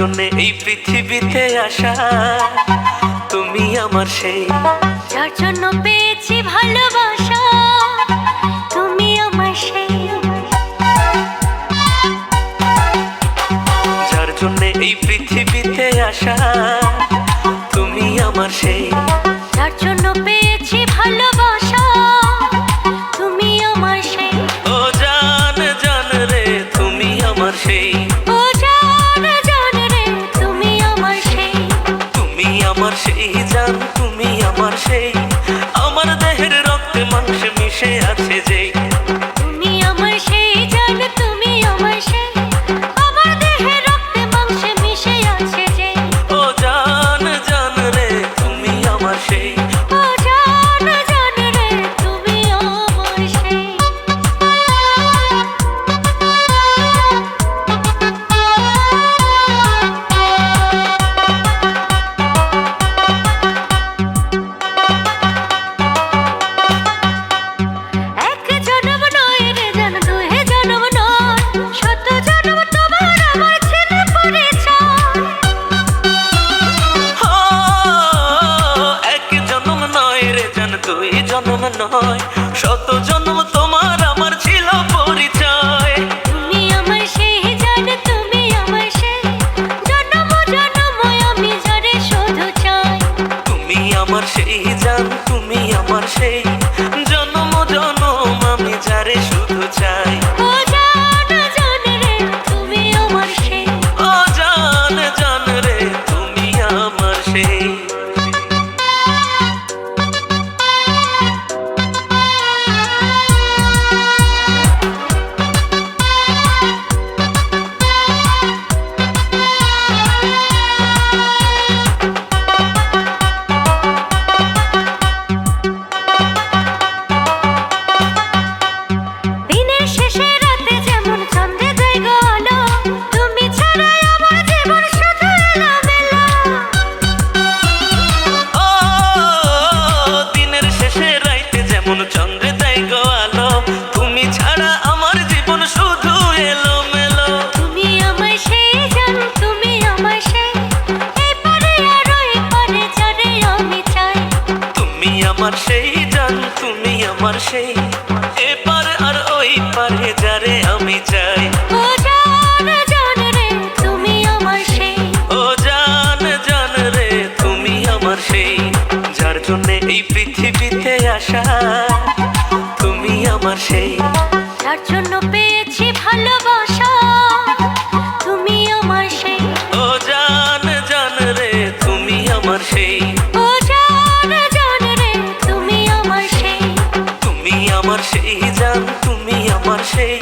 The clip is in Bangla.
পৃথিবীতে আসা। তুমি আমার সেই যার জন্য পেয়েছি ভালোবাসা। তুমি আমার সেই। যার জন্য এই পৃথিবীতে আসা। তুমি আমার সেই। যার জন্য পেয়েছি ভালোবাসা। জান দুই জন্ম নয় শত জন্ম তোমার আমার ছিল পরিচয়। তুমি আমার সেই জান তুমি আমার সেই জনম জনম আমি শুধু চাই। তুমি আমার সেই জান তুমি আমার সেই জন্ম জন্ম আমি যারে শুধু চাই। ও আমার সেই জান তুমি আমার সেই। এপার আর ওই পারে যারে আমি চাই। ও জান জান রে তুমি আমার সেই। ও জান জান রে তুমি আমার সেই। যার জন্য এই পৃথিবীতে আসা তুমি আমার সেই। যার জন্য পেয়েছি ভালোবাসা। আমার সেই জান তুমি আমার সেই